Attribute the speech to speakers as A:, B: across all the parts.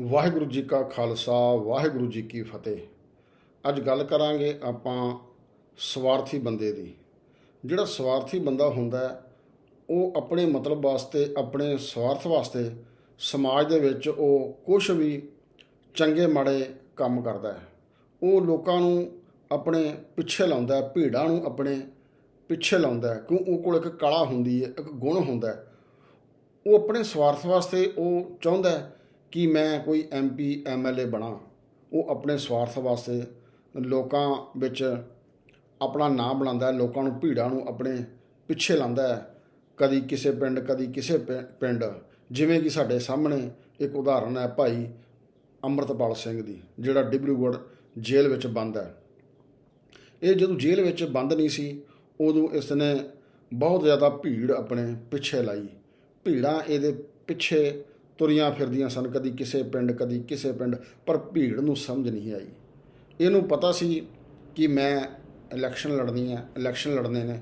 A: ਵਾਹਿਗੁਰੂ ਜੀ ਕਾ ਖਾਲਸਾ, ਵਾਹਿਗੁਰੂ ਜੀ ਕੀ ਫਤਿਹ। ਅੱਜ ਗੱਲ ਕਰਾਂਗੇ ਆਪਾਂ ਸਵਾਰਥੀ ਬੰਦੇ ਦੀ। ਜਿਹੜਾ ਸਵਾਰਥੀ ਬੰਦਾ ਹੁੰਦਾ ਉਹ ਆਪਣੇ ਮਤਲਬ ਵਾਸਤੇ, ਆਪਣੇ ਸਵਾਰਥ ਵਾਸਤੇ ਸਮਾਜ ਦੇ ਵਿੱਚ ਉਹ ਕੁਝ ਵੀ ਚੰਗੇ ਮਾੜੇ ਕੰਮ ਕਰਦਾ ਹੈ। ਉਹ ਲੋਕਾਂ ਨੂੰ ਆਪਣੇ ਪਿੱਛੇ ਲਾਉਂਦਾ ਭੀੜਾਂ ਨੂੰ ਆਪਣੇ ਪਿੱਛੇ ਲਾਉਂਦਾ ਕਿਉਂ? ਉਹ ਕੋਲ ਇੱਕ ਕਲਾ ਹੁੰਦੀ ਹੈ, ਇੱਕ ਗੁਣ ਹੁੰਦਾ ਉਹ ਆਪਣੇ ਸਵਾਰਥ ਵਾਸਤੇ ਉਹ ਚਾਹੁੰਦਾ ਹੈ ਕਿ ਮੈਂ ਕੋਈ ਐਮਪੀ ਐਮਐਲਏ ਬਣਾ। ਉਹ ਆਪਣੇ ਸਵਾਰਥ ਵਾਸਤੇ ਲੋਕਾਂ ਵਿੱਚ ਆਪਣਾ ਨਾਮ ਬਣਾਉਂਦਾ ਲੋਕਾਂ ਨੂੰ ਭੀੜਾਂ ਨੂੰ ਆਪਣੇ ਪਿੱਛੇ ਲਾਉਂਦਾ ਹੈ। ਕਦੀ ਕਿਸੇ ਪਿੰਡ, ਕਦੀ ਕਿਸੇ ਪਿੰਡ। ਜਿਵੇਂ ਕਿ ਸਾਡੇ ਸਾਹਮਣੇ ਇੱਕ ਉਦਾਹਰਨ ਹੈ ਭਾਈ ਅੰਮ੍ਰਿਤਪਾਲ ਸਿੰਘ ਦੀ, ਜਿਹੜਾ ਡਿਬਰੂਗੜ੍ਹ ਜੇਲ੍ਹ ਵਿੱਚ ਬੰਦ ਹੈ। ਇਹ ਜਦੋਂ ਜੇਲ੍ਹ ਵਿੱਚ ਬੰਦ ਨਹੀਂ ਸੀ, ਉਦੋਂ ਇਸ ਨੇ ਬਹੁਤ ਜ਼ਿਆਦਾ ਭੀੜ ਆਪਣੇ ਪਿੱਛੇ ਲਾਈ। ਭੀੜਾਂ ਇਹਦੇ ਪਿੱਛੇ ਤੁਰੀਆਂ ਫਿਰਦੀਆਂ ਸਨ, ਕਦੀ ਕਿਸੇ ਪਿੰਡ, ਕਦੀ ਕਿਸੇ ਪਿੰਡ, ਪਰ ਭੀੜ ਨੂੰ ਸਮਝ ਨਹੀਂ ਆਈ। ਇਹਨੂੰ ਪਤਾ ਸੀ ਕਿ ਮੈਂ ਇਲੈਕਸ਼ਨ ਲੜਨੀ ਹੈ ਇਲੈਕਸ਼ਨ ਲੜਨੇ ਨੇ।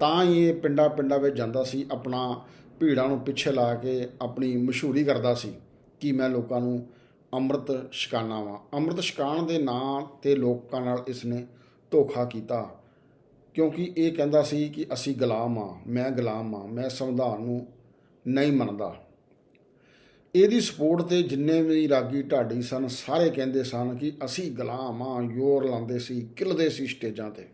A: ਤਾਂ ਹੀ ਇਹ ਪਿੰਡਾਂ ਪਿੰਡਾਂ ਵਿੱਚ ਜਾਂਦਾ ਸੀ, ਆਪਣਾ ਭੀੜਾਂ ਨੂੰ ਪਿੱਛੇ ਲਾ ਕੇ ਆਪਣੀ ਮਸ਼ਹੂਰੀ ਕਰਦਾ ਸੀ ਕਿ ਮੈਂ ਲੋਕਾਂ ਨੂੰ ਅੰਮ੍ਰਿਤ ਛਕਾਨਾ ਵਾਂ। ਅੰਮ੍ਰਿਤ ਛਕਾਉਣ ਦੇ ਨਾਂ ਤੇ ਲੋਕਾਂ ਨਾਲ ਇਸ ਨੇ ਧੋਖਾ ਕੀਤਾ, ਕਿਉਂਕਿ ਇਹ ਕਹਿੰਦਾ ਸੀ ਕਿ ਅਸੀਂ ਗੁਲਾਮ ਆ ਮੈਂ ਗੁਲਾਮ ਆ ਮੈਂ ਸੰਵਿਧਾਨ ਨੂੰ ਨਹੀਂ ਮੰਨਦਾ। ਇਹਦੀ ਸਪੋਰਟ ਤੇ ਜਿੰਨੇ ਵੀ ਰਾਗੀ ਢਾਡੀ ਸਨ, ਸਾਰੇ ਕਹਿੰਦੇ ਸਨ ਕਿ ਅਸੀਂ ਗੁਲਾਮ ਆ ਯੋਰ ਲਾਉਂਦੇ ਸੀ ਕਿਲਦੇ ਸੀ ਸਟੇਜਾਂ ਤੇ।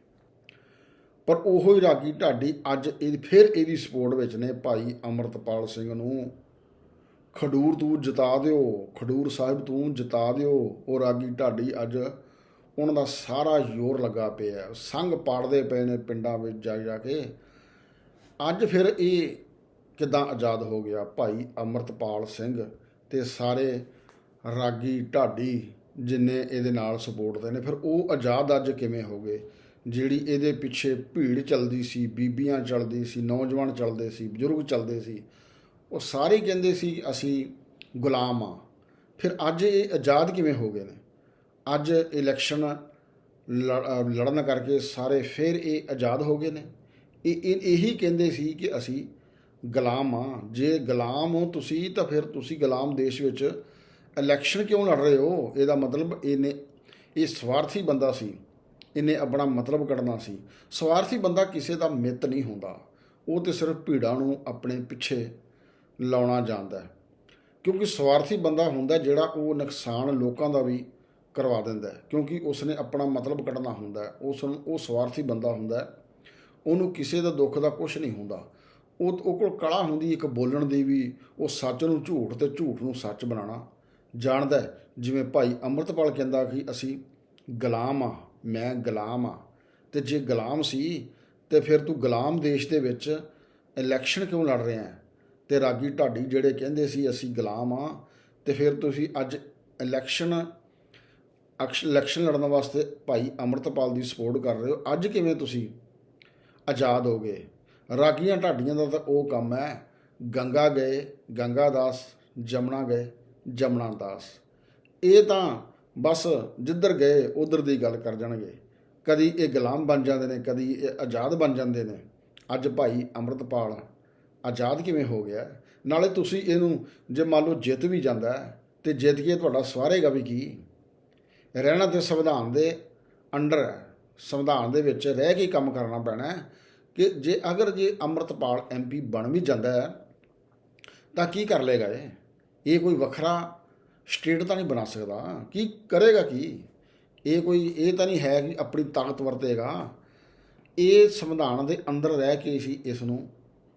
A: ਪਰ ਉਹੋ ਹੀ ਰਾਗੀ ਢਾਡੀ ਅੱਜ ਇਹ, ਫਿਰ ਇਹਦੀ ਸਪੋਰਟ ਵਿੱਚ ਨੇ ਭਾਈ ਅਮਰਤਪਾਲ ਸਿੰਘ ਨੂੰ। ਖਡੂਰ ਤੂੰ ਜਿਤਾ ਦਿਓ, ਖਡੂਰ ਸਾਹਿਬ ਤੂੰ ਜਿਤਾ ਦਿਓ। ਉਹ ਰਾਗੀ ਢਾਡੀ ਅੱਜ ਉਹਨਾਂ ਦਾ ਸਾਰਾ ਜ਼ੋਰ ਲੱਗਾ ਪਿਆ। ਹੈ। ਸੰਗ ਪਾੜਦੇ ਪਏ ਨੇ ਪਿੰਡਾਂ ਵਿੱਚ ਜਾ ਜਾ ਕੇ। ਅੱਜ ਫਿਰ ਇਹ ਕਿਦਾਂ ਆਜ਼ਾਦ ਹੋ ਗਿਆ ਭਾਈ ਅਮਰਤਪਾਲ ਸਿੰਘ ਤੇ ਸਾਰੇ ਰਾਗੀ ਢਾਡੀ ਜਿੰਨੇ ਇਹਦੇ ਨਾਲ ਸਪੋਰਟ ਦੇ ਨੇ, ਫਿਰ ਉਹ ਆਜ਼ਾਦ ਅੱਜ ਕਿਵੇਂ ਹੋ ਗਏ? ਜਿਹੜੀ ਇਹਦੇ ਪਿੱਛੇ ਭੀੜ ਚੱਲਦੀ ਸੀ, ਬੀਬੀਆਂ ਚੱਲਦੀ ਸੀ, ਨੌਜਵਾਨ ਚੱਲਦੇ ਸੀ, ਬਜ਼ੁਰਗ ਚੱਲਦੇ ਸੀ, ਉਹ ਸਾਰੇ ਕਹਿੰਦੇ ਸੀ ਅਸੀਂ ਗੁਲਾਮ ਆ ਫਿਰ ਅੱਜ ਇਹ ਆਜ਼ਾਦ ਕਿਵੇਂ ਹੋ ਗਏ ਨੇ? ਅੱਜ ਇਲੈਕਸ਼ਨ ਲੜ- ਲੜਨ ਕਰਕੇ ਸਾਰੇ ਫਿਰ ਇਹ ਆਜ਼ਾਦ ਹੋ ਗਏ ਨੇ। ਇਹ- ਇਹੀ ਕਹਿੰਦੇ ਸੀ ਕਿ ਅਸੀਂ ਗੁਲਾਮ ਆ। ਜੇ ਗੁਲਾਮ ਹੋ ਤੁਸੀਂ, ਤਾਂ ਫਿਰ ਤੁਸੀਂ ਗੁਲਾਮ ਦੇਸ਼ ਵਿੱਚ ਇਲੈਕਸ਼ਨ ਕਿਉਂ ਲੜ ਰਹੇ ਹੋ? ਇਹਦਾ ਮਤਲਬ ਇਹਨੇ, ਇਹ ਸਵਾਰਥੀ ਬੰਦਾ ਸੀ। ਇਹਨੇ ਆਪਣਾ ਮਤਲਬ ਕੱਢਣਾ ਸੀ। ਸਵਾਰਥੀ ਬੰਦਾ ਕਿਸੇ ਦਾ ਮਿੱਤ ਨਹੀਂ ਹੁੰਦਾ। ਉਹ ਤੇ ਸਿਰਫ ਭੀੜਾਂ ਨੂੰ ਆਪਣੇ ਪਿੱਛੇ ਲਾਉਣਾ ਜਾਣਦਾ ਹੈ। ਕਿਉਂਕਿ ਸਵਾਰਥੀ ਬੰਦਾ ਹੁੰਦਾ ਜਿਹੜਾ ਉਹ ਨੁਕਸਾਨ ਲੋਕਾਂ ਦਾ ਵੀ ਕਰਵਾ ਦਿੰਦਾ ਹੈ। ਕਿਉਂਕਿ ਉਸਨੇ ਆਪਣਾ ਮਤਲਬ ਕੱਢਣਾ ਹੁੰਦਾ ਉਸ ਨੂੰ, ਉਹ ਸਵਾਰਥੀ ਬੰਦਾ ਹੁੰਦਾ ਉਹਨੂੰ ਕਿਸੇ ਦਾ ਦੁੱਖ ਦਾ ਕੁਝ ਨਹੀਂ ਹੁੰਦਾ। ਉਹ ਉਹ ਕੋਲ ਕਲਾ ਹੁੰਦੀ, ਇੱਕ ਬੋਲਣ ਦੀ ਵੀ, ਉਹ ਸੱਚ ਨੂੰ ਝੂਠ ਤੇ ਝੂਠ ਨੂੰ ਸੱਚ ਬਣਾਉਣਾ। ਜਾਣਦਾ ਜਿਵੇਂ ਭਾਈ ਅੰਮ੍ਰਿਤਪਾਲ ਕਹਿੰਦਾ ਕਿ ਅਸੀਂ ਗੁਲਾਮ ਆ ਮੈਂ ਗੁਲਾਮ ਆ ਤੇ ਜੇ ਗੁਲਾਮ ਸੀ, ਤੇ ਫਿਰ ਤੂੰ ਗੁਲਾਮ ਦੇਸ਼ ਦੇ ਵਿੱਚ ਇਲੈਕਸ਼ਨ ਕਿਉਂ ਲੜ ਰਿਹਾ ਹੈ? ਤੇ ਰਾਗੀ ਢਾਡੀ ਜਿਹੜੇ ਕਹਿੰਦੇ ਸੀ, ਅਸੀਂ ਗੁਲਾਮ ਆ ਤੇ ਫਿਰ ਤੁਸੀਂ ਅੱਜ ਇਲੈਕਸ਼ਨ ਅਕਸ਼ ਇਲੈਕਸ਼ਨ ਲੜਨ ਵਾਸਤੇ ਭਾਈ ਅੰਮ੍ਰਿਤਪਾਲ ਦੀ ਸਪੋਰਟ ਕਰ ਰਹੇ ਹੋ। ਅੱਜ ਕਿਵੇਂ ਤੁਸੀਂ ਆਜ਼ਾਦ ਹੋ ਗਏ? ਰਾਗੀਆਂ ਢਾਡੀਆਂ ਦਾ ਤਾਂ ਉਹ ਕੰਮ ਹੈ। ਗੰਗਾ ਗਏ ਗੰਗਾ ਦਾਸ ਜਮਨਾ ਗਏ ਜਮਨਾ ਦਾਸ। ਇਹ ਤਾਂ ਬਸ ਜਿੱਧਰ ਗਏ ਉਧਰ ਦੀ ਗੱਲ ਕਰ ਜਾਣਗੇ। ਕਦੀ ਇਹ ਗੁਲਾਮ ਬਣ ਜਾਂਦੇ ਨੇ ਕਦੀ ਇਹ ਆਜ਼ਾਦ ਬਣ ਜਾਂਦੇ ਨੇ। ਅੱਜ ਭਾਈ ਅੰਮ੍ਰਿਤਪਾਲ ਆਜ਼ਾਦ ਕਿਵੇਂ ਹੋ ਗਿਆ? ਨਾਲੇ ਤੁਸੀਂ ਇਹਨੂੰ ਜੇ ਮੰਨ ਲਓ ਜਿੱਤ ਵੀ ਜਾਂਦਾ ਹੈ, ਤੇ ਜਿੱਤ ਕੇ ਤੁਹਾਡਾ ਸਵਾਰੇਗਾ ਵੀ ਕੀ? ਰਹਿਣਾ ਤੇ ਸੰਵਿਧਾਨ ਦੇ ਅੰਡਰ ਸੰਵਿਧਾਨ ਦੇ ਵਿੱਚ ਰਹਿ ਕੇ ਕੰਮ ਕਰਨਾ ਪੈਣਾ ਕਿ ਜੇ ਅਗਰ ਜੇ ਅੰਮ੍ਰਿਤਪਾਲ ਐਮਪੀ ਬਣ ਵੀ ਜਾਂਦਾ ਹੈ, ਤਾਂ ਕੀ ਕਰ ਲੇਗਾ ਇਹ? ਇਹ ਕੋਈ ਵੱਖਰਾ ਸਟੇਟ ਤਾਂ ਨਹੀਂ ਬਣਾ ਸਕਦਾ। ਕੀ ਕਰੇਗਾ ਕੀ? ਇਹ ਕੋਈ, ਇਹ ਤਾਂ ਨਹੀਂ ਹੈ ਕਿ ਆਪਣੀ ਤਾਕਤ ਵਰਤੇਗਾ। ਇਹ ਸੰਵਿਧਾਨ ਦੇ ਅੰਦਰ ਰਹਿ ਕੇ ਹੀ ਇਸ ਨੂੰ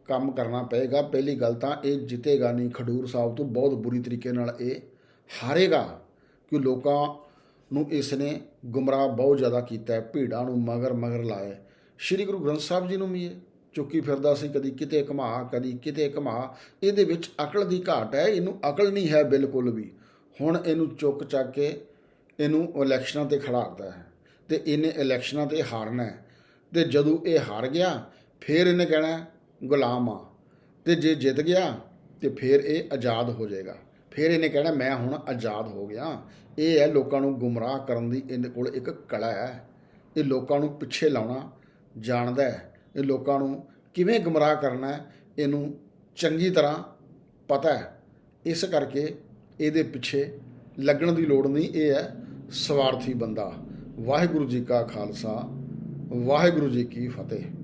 A: ਕੰਮ ਕਰਨਾ ਪਏਗਾ। ਪਹਿਲੀ ਗੱਲ ਤਾਂ ਇਹ ਜਿੱਤੇਗਾ ਨਹੀਂ। ਖਡੂਰ ਸਾਹਿਬ ਤੋਂ ਬਹੁਤ ਬੁਰੀ ਤਰੀਕੇ ਨਾਲ ਇਹ ਹਾਰੇਗਾ ਕਿ ਲੋਕਾਂ ਨੂੰ ਇਸ ਨੇ ਗੁੰਮਰਾਹ ਬਹੁਤ ਜ਼ਿਆਦਾ ਕੀਤਾ ਹੈ, ਭੀੜਾਂ ਨੂੰ ਮਗਰ ਮਗਰ ਲਾਇਆ ਸ਼੍ਰੀ ਗੁਰੂ ਗ੍ਰੰਥ ਸਾਹਿਬ ਜੀ ਨੂੰ ਵੀ ਇਹ ਚੁੱਕੀ ਫਿਰਦਾ ਸੀ, ਕਦੀ ਕਿਤੇ ਘਮਾ, ਕਦੀ ਕਿਤੇ ਘਮਾ। ਇਹਦੇ ਵਿੱਚ ਅਕਲ ਦੀ ਘਾਟ ਹੈ, ਇਹਨੂੰ ਅਕਲ ਨਹੀਂ ਹੈ ਬਿਲਕੁਲ ਵੀ। ਹੁਣ ਇਹਨੂੰ ਚੁੱਕ ਚੱਕ ਕੇ ਇਹਨੂੰ ਇਲੈਕਸ਼ਨਾਂ ਤੇ ਖੜਾਤਾ ਹੈ ਤੇ ਇਹਨੇ ਇਲੈਕਸ਼ਨਾਂ ਤੇ ਹਾਰਨਾ ਹੈ। ਤੇ ਜਦੋਂ ਇਹ ਹਾਰ ਗਿਆ, ਫਿਰ ਇਹਨੇ ਕਹਿਣਾ ਗੁਲਾਮ ਆ ਤੇ ਜੇ ਜਿੱਤ ਗਿਆ, ਤੇ ਫਿਰ ਇਹ ਆਜ਼ਾਦ ਹੋ ਜਾਏਗਾ। ਫਿਰ ਇਹਨੇ ਕਹਿਣਾ, ਮੈਂ ਹੁਣ ਆਜ਼ਾਦ ਹੋ ਗਿਆ। ਇਹ ਹੈ ਲੋਕਾਂ ਨੂੰ ਗੁੰਮਰਾਹ ਕਰਨ ਦੀ ਇਹਦੇ ਕੋਲ ਇੱਕ ਕਲਾ ਹੈ। ਇਹ ਲੋਕਾਂ ਨੂੰ ਪਿੱਛੇ ਲਾਉਣਾ ਜਾਣਦਾ ਹੈ। ਇਹ ਲੋਕਾਂ ਨੂੰ ਕਿਵੇਂ ਗੁੰਮਰਾਹ ਕਰਨਾ ਹੈ, ਇਹਨੂੰ ਚੰਗੀ ਤਰ੍ਹਾਂ ਪਤਾ ਹੈ। ਇਸ ਕਰਕੇ ਇਹਦੇ ਪਿੱਛੇ ਲੱਗਣ ਦੀ ਲੋੜ ਨਹੀਂ, ਇਹ ਹੈ ਸਵਾਰਥੀ ਬੰਦਾ। ਵਾਹਿਗੁਰੂ ਜੀ ਕਾ ਖਾਲਸਾ, ਵਾਹਿਗੁਰੂ ਜੀ ਕੀ ਫਤਿਹ।